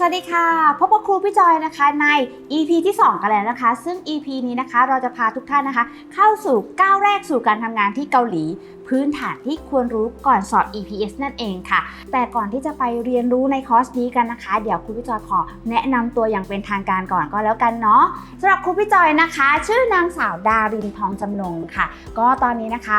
สวัสดีค่ะ พบกับครูพี่จอยนะคะใน EP ที่ 2 กันแล้วนะคะ ซึ่ง EP นี้นะคะเราจะพาทุกท่านนะคะ เข้าสู่ก้าวแรกสู่การทำงานที่เกาหลี พื้นฐานที่ควรรู้ก่อนสอบ EPS นั่นเองค่ะ แต่ก่อนที่จะไปเรียนรู้ในคอร์สนี้กันนะคะ เดี๋ยวครูพี่จอยขอแนะนำตัวอย่างเป็นทางการก่อนก็แล้วกันเนาะสำหรับครูพี่จอยนะคะ ชื่อนางสาวดารินทองจำนงค่ะ ก็ตอนนี้นะคะ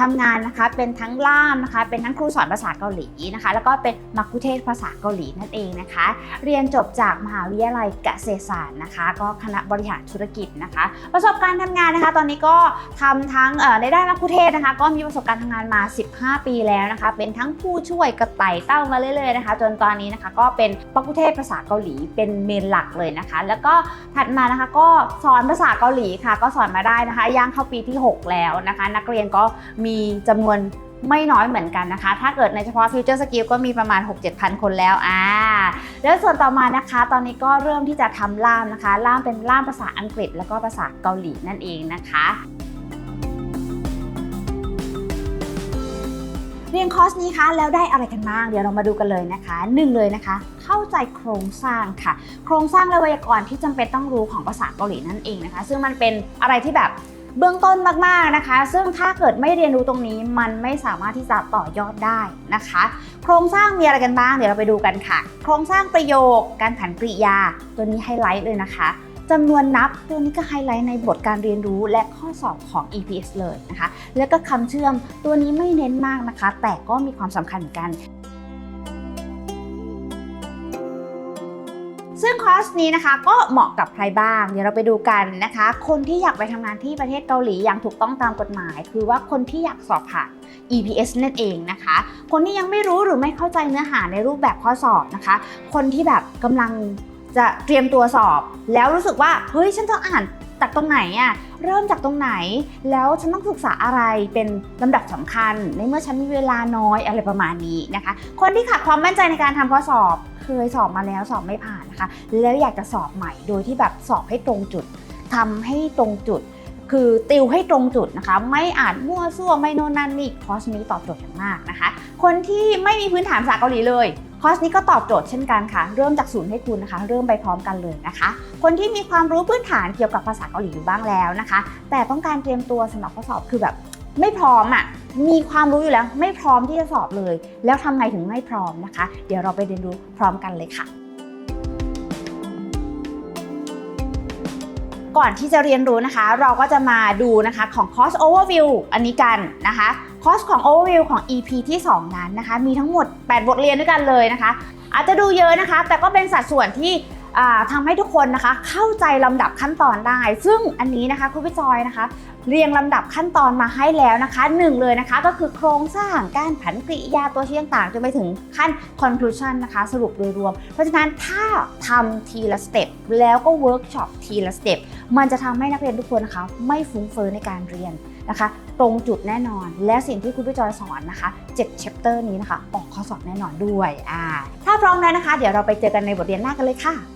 ทำงานนะคะเป็นทั้งล่ามนะคะ เป็นทั้งครูสอนภาษาเกาหลีนะคะ แล้วก็เป็นมักคุเทศก์ภาษาเกาหลีนั่นเองนะคะ เรียนจบจากมหาวิทยาลัยเกษตรศาสตร์นะคะ ก็คณะบริหารธุรกิจนะคะ ประสบการณ์ทำงานนะคะ ตอนนี้ก็ทำทั้งในด้านมักคุเทศก์นะคะ ก็มีประสบการณ์ทำงานมา 15 ปีแล้วนะคะ เป็นทั้งผู้ช่วยกระต่ายเต้ามาเรื่อยๆนะคะ จนตอนนี้นะคะก็เป็นมักคุเทศก์ภาษาเกาหลีเป็นเมนหลักเลยนะคะ แล้วก็ถัดมานะคะก็สอนภาษาเกาหลีค่ะ ก็สอนมาได้นะคะย่างเข้าปีที่ 6 แล้วนะคะ นักเรียนก็มีจำนวนไม่น้อยเหมือนกันนะคะ ถ้าเกิดในเฉพาะ Future Skill ก็มีประมาณ 6-7พันคนแล้ว อ่า แล้วส่วนต่อมานะคะ ตอนนี้ก็เริ่มที่จะทำล่ามนะคะ ล่ามเป็นล่ามภาษาอังกฤษ แล้วก็ภาษาเกาหลีนั่นเองนะคะเรียนคอร์สนี้คะแล้วได้อะไรกันบ้างเดี๋ยวเรามาดูกันเลยนะคะหนึ่งเลยนะคะ เข้าใจโครงสร้างค่ะ โครงสร้างและไวยากรณ์ที่จำเป็นต้องรู้ของภาษาเกาหลีนั่นเองนะคะ ซึ่งมันเป็นอะไรที่แบบ เบื้องต้นมากๆนะคะ ซึ่งถ้าเกิดไม่เรียนรู้ตรงนี้มันไม่สามารถที่จะต่อยอดได้นะคะ โครงสร้างมีอะไรกันบ้างเดี๋ยวเราไปดูกันค่ะ โครงสร้างประโยค การผันกริยา ตัวนี้ไฮไลท์เลยนะคะจำนวนนับตัวนี้ก็ไฮไลท์ในบทการเรียนรู้และข้อสอบของ EPS เลยนะคะ แล้วก็คำเชื่อมตัวนี้ไม่เน้นมากนะคะ แต่ก็มีความสำคัญเหมือนกัน ซึ่งคอร์สนี้นะคะก็เหมาะกับใครบ้าง เดี๋ยวเราไปดูกันนะคะ คนที่อยากไปทำงานที่ประเทศเกาหลีอย่างถูกต้องตามกฎหมาย คือว่าคนที่อยากสอบผ่าน EPS นั่นเองนะคะ คนที่ยังไม่รู้หรือไม่เข้าใจเนื้อหาในรูปแบบข้อสอบนะคะ คนที่แบบกำลังจะเตรียมตัวสอบ แล้วรู้สึกว่าเฮ้ยฉันต้องอ่านจากตรงไหนอะเริ่มจากตรงไหน แล้วฉันต้องศึกษาอะไรเป็นลำดับสำคัญ ในเมื่อฉันมีเวลาน้อยอะไรประมาณนี้นะคะ คนที่ขาดความมั่นใจในการทำข้อสอบ เคยสอบมาแล้วสอบไม่ผ่านนะคะ แล้วอยากจะสอบใหม่โดยที่แบบสอบให้ตรงจุดทำให้ตรงจุด คือติวให้ตรงจุดนะคะ ไม่อ่านมั่วซั่วไม่โน่นนั่นนี่คอร์สนี้ตอบโจทย์อย่างมากนะคะ คนที่ไม่มีพื้นฐานภาษาเกาหลีเลยคอร์สนี้ก็ตอบโจทย์เช่นกันค่ะ เริ่มจากศูนย์ให้คุณนะคะ เริ่มไปพร้อมกันเลยนะคะ คนที่มีความรู้พื้นฐานเกี่ยวกับภาษาเกาหลีอยู่บ้างแล้วนะคะ แต่ต้องการเตรียมตัวสำหรับข้อสอบคือแบบ ไม่พร้อมอะมีความรู้อยู่แล้ว ไม่พร้อมที่จะสอบเลย แล้วทำไงถึงไม่พร้อมนะคะ เดี๋ยวเราไปเรียนรู้พร้อมกันเลยค่ะ ก่อนที่จะเรียนรู้นะคะ เราก็จะมาดูนะคะของคอร์ส overview อันนี้กันนะคะคอสของ overview ของ EP ที่ 2 นั้นนะคะ มีทั้งหมด 8 บทเรียนด้วยกันเลยนะคะ อาจจะดูเยอะนะคะ แต่ก็เป็นสัดส่วนที่ อ่าทำให้ทุกคนนะคะ เข้าใจลำดับขั้นตอนได้ ซึ่งอันนี้นะคะครูพี่จอยนะคะ เรียงลำดับขั้นตอนมาให้แล้วนะคะหนึ่งเลยนะคะ ก็คือโครงสร้างการผันกริยาตัวชี้ต่างๆจนไปถึงขั้น conclusion นะคะ สรุปโดยรวม เพราะฉะนั้นถ้าทำทีละสเต็ปแล้วก็เวิร์กช็อปทีละสเต็ปมันจะทำให้นักเรียนทุกคนนะคะ ไม่ฟุ้งเฟ้อในการเรียนนะคะ ตรงจุดแน่นอน และสิ่งที่คุณพี่จอยสอนนะคะ7 chapter นี้นะคะ ออกข้อสอบแน่นอนด้วยอ่าถ้าพร้อมแล้วนะคะ เดี๋ยวเราไปเจอกันในบทเรียนหน้ากันเลยค่ะ